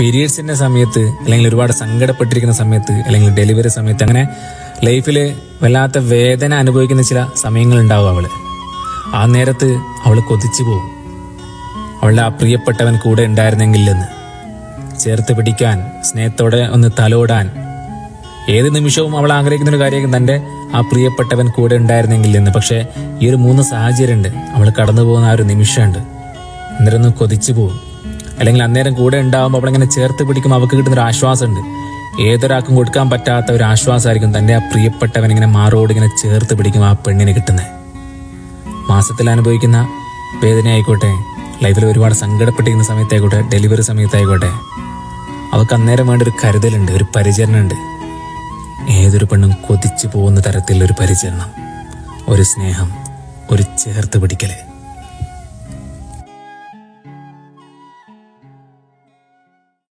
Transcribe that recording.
പീരിയഡ്സിന്റെ സമയത്ത് അല്ലെങ്കിൽ ഒരുപാട് സങ്കടപ്പെട്ടിരിക്കുന്ന സമയത്ത് അല്ലെങ്കിൽ ഡെലിവറി സമയത്ത് അങ്ങനെ ലൈഫിൽ വല്ലാത്ത വേദന അനുഭവിക്കുന്ന ചില സമയങ്ങൾ ഉണ്ടാവും അവൾ. ആ നേരത്ത് അവൾ കൊതിച്ചു പോകും. അവളുടെ ആ പ്രിയപ്പെട്ടവൻ കൂടെ ഉണ്ടായിരുന്നെങ്കിൽ എന്ന് ചേർത്ത് പിടിക്കാൻ സ്നേഹത്തോടെ ഒന്ന് തലോടാൻ. ഏത് നിമിഷവും അവൾ ആഗ്രഹിക്കുന്ന ഒരു കാര്യമായിരിക്കും തന്റെ ആ പ്രിയപ്പെട്ടവൻ കൂടെ ഉണ്ടായിരുന്നെങ്കിൽ എന്ന് പക്ഷേ ഈ ഒരു മൂന്ന് സാഹചര്യമുണ്ട്. അവൾ കടന്നു പോകുന്ന ആ ഒരു നിമിഷമുണ്ട്. അന്നേരം ഒന്ന് കൊതിച്ചു പോകും. അല്ലെങ്കിൽ അന്നേരം കൂടെ ഉണ്ടാകുമ്പോൾ അവളിങ്ങനെ ചേർത്ത് പിടിക്കുമ്പോൾ അവൾക്ക് കിട്ടുന്ന ഒരു ആശ്വാസമുണ്ട്. ഏതൊരാൾക്കും കൊടുക്കാൻ പറ്റാത്ത ഒരു ആശ്വാസമായിരിക്കും തന്റെ ആ പ്രിയപ്പെട്ടവൻ ഇങ്ങനെ മാറോട് ഇങ്ങനെ ചേർത്ത് പിടിക്കും ആ പെണ്ണിന് കിട്ടുന്നത് മാസത്തിൽ അനുഭവിക്കുന്ന വേദന ആയിക്കോട്ടെ ലൈഫിൽ ഒരുപാട് സങ്കടപ്പെട്ടിരിക്കുന്ന സമയത്തായിക്കോട്ടെ ഡെലിവറി സമയത്തായിക്കോട്ടെ അവൾക്ക് അന്നേരം വേണ്ട ഒരു കരുതലുണ്ട് ഒരു പരിചരണമുണ്ട്. ഏതൊരു പെണ്ണും കൊതിച്ചു പോകുന്ന തരത്തിലുള്ള ഒരു പരിചരണം ഒരു സ്നേഹം ഒരു ചേർത്ത് പിടിക്കൽ.